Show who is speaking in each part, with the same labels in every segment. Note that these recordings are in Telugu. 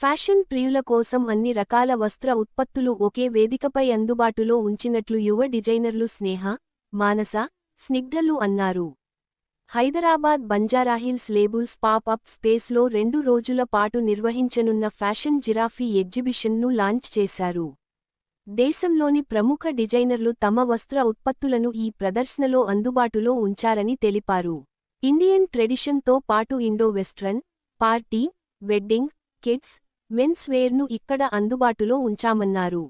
Speaker 1: ఫ్యాషన్ ప్రియుల కోసం అన్ని రకాల వస్త్ర ఉత్పత్తులు ఒకే వేదికపై అందుబాటులో ఉంచినట్లు యువ డిజైనర్లు స్నేహ మానస స్నిగ్ధలు అన్నారు. హైదరాబాద్ బంజారాహిల్స్ లేబుల్స్ పాపప్ స్పేస్లో రెండు రోజుల పాటు నిర్వహించనున్న ఫ్యాషన్ జిరాఫీ ఎగ్జిబిషన్ను లాంచ్ చేశారు. దేశంలోని ప్రముఖ డిజైనర్లు తమ వస్త్ర ఉత్పత్తులను ఈ ప్రదర్శనలో అందుబాటులో ఉంచారని తెలిపారు. ఇండియన్ ట్రెడిషన్తో పాటు Indo western party wedding kids men's వేర్ను ఇక్కడ అందుబాటులో ఉంచామన్నారు.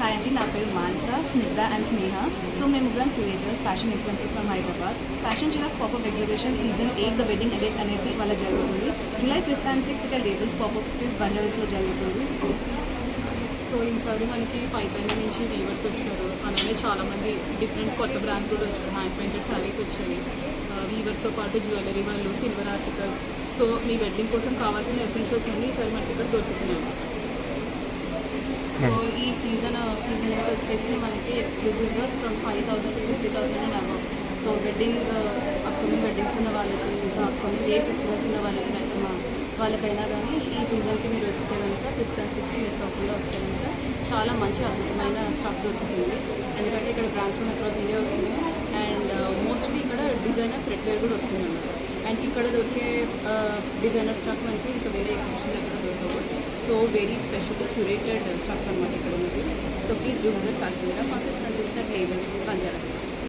Speaker 2: హాయ్ అండి నా పేరు మాన్స స్నిగ్ధ అండ్ స్నేహ. సో మేము ముగ్గురం creators fashion influencers from Hyderabad fashion giraffe popup exhibition season eight the wedding edit అనేది వాళ్ళ జరుగుతుంది. జూలై ఫిఫ్త్ అండ్ సిక్స్త్ ఇక్కడ లేబుల్స్ పాపప్ స్పేస్ బంజారాస్లో జరుగుతుంది.
Speaker 3: సో ఈసారి మనకి ఫైవ్ థౌసండ్ నుంచి వీవర్స్ వచ్చారు. అలానే చాలామంది డిఫరెంట్ కొత్త బ్రాండ్స్ కూడా వచ్చారు. హ్యాండ్ పెయింటెడ్ శారీస్ వచ్చాయి. వీవర్స్తో పాటు జ్యువెలరీ వాళ్ళు సిల్వర్ ఆర్టికల్స్ సో మీ వెడ్డింగ్ కోసం కావాల్సిన ఎసెన్షియల్స్ అన్నీ ఈసారి మనకి ఇక్కడ దొరుకుతున్నాయి.
Speaker 2: సో ఈ సీజన్ సీజన్ వచ్చేసి మనకి ఎక్స్క్లూజివ్గా from five thousand to fifty thousand and above so wedding upcoming weddings ఉన్న వాళ్ళకి ఇంకా అప్కమింగ్ ఏ ఫెస్టివల్స్ ఉన్న వాళ్ళకి అయితే మా వాళ్ళకైనా కానీ ఈ సీజన్కి మీరు వస్తే కనుక ఫిఫ్త్ అండ్ సిక్స్త్ మిస్ అవ్వకుండా వస్తే కనుక చాలా మంచి అద్భుతమైన స్టాక్ దొరుకుతుంది. ఎందుకంటే ఇక్కడ బ్రాండ్స్ from అక్రాస్ ఇండియా వస్తుంది అండ్ మోస్ట్లీ ఇక్కడ డిజైనర్ థ్రెడ్ వేర్ కూడా వస్తుంది అన్నమాట అండ్ ఇక్కడ దొరికే డిజైనర్ స్టాక్ మనకి ఇంకా వేరే ఎగ్జిబిషన్ ఎక్కడ దొరకవు so very special curated stock అనమాట ఇక్కడ ఉన్నది so please do visit fashion కూడా మా fifth and sixth labels Banjara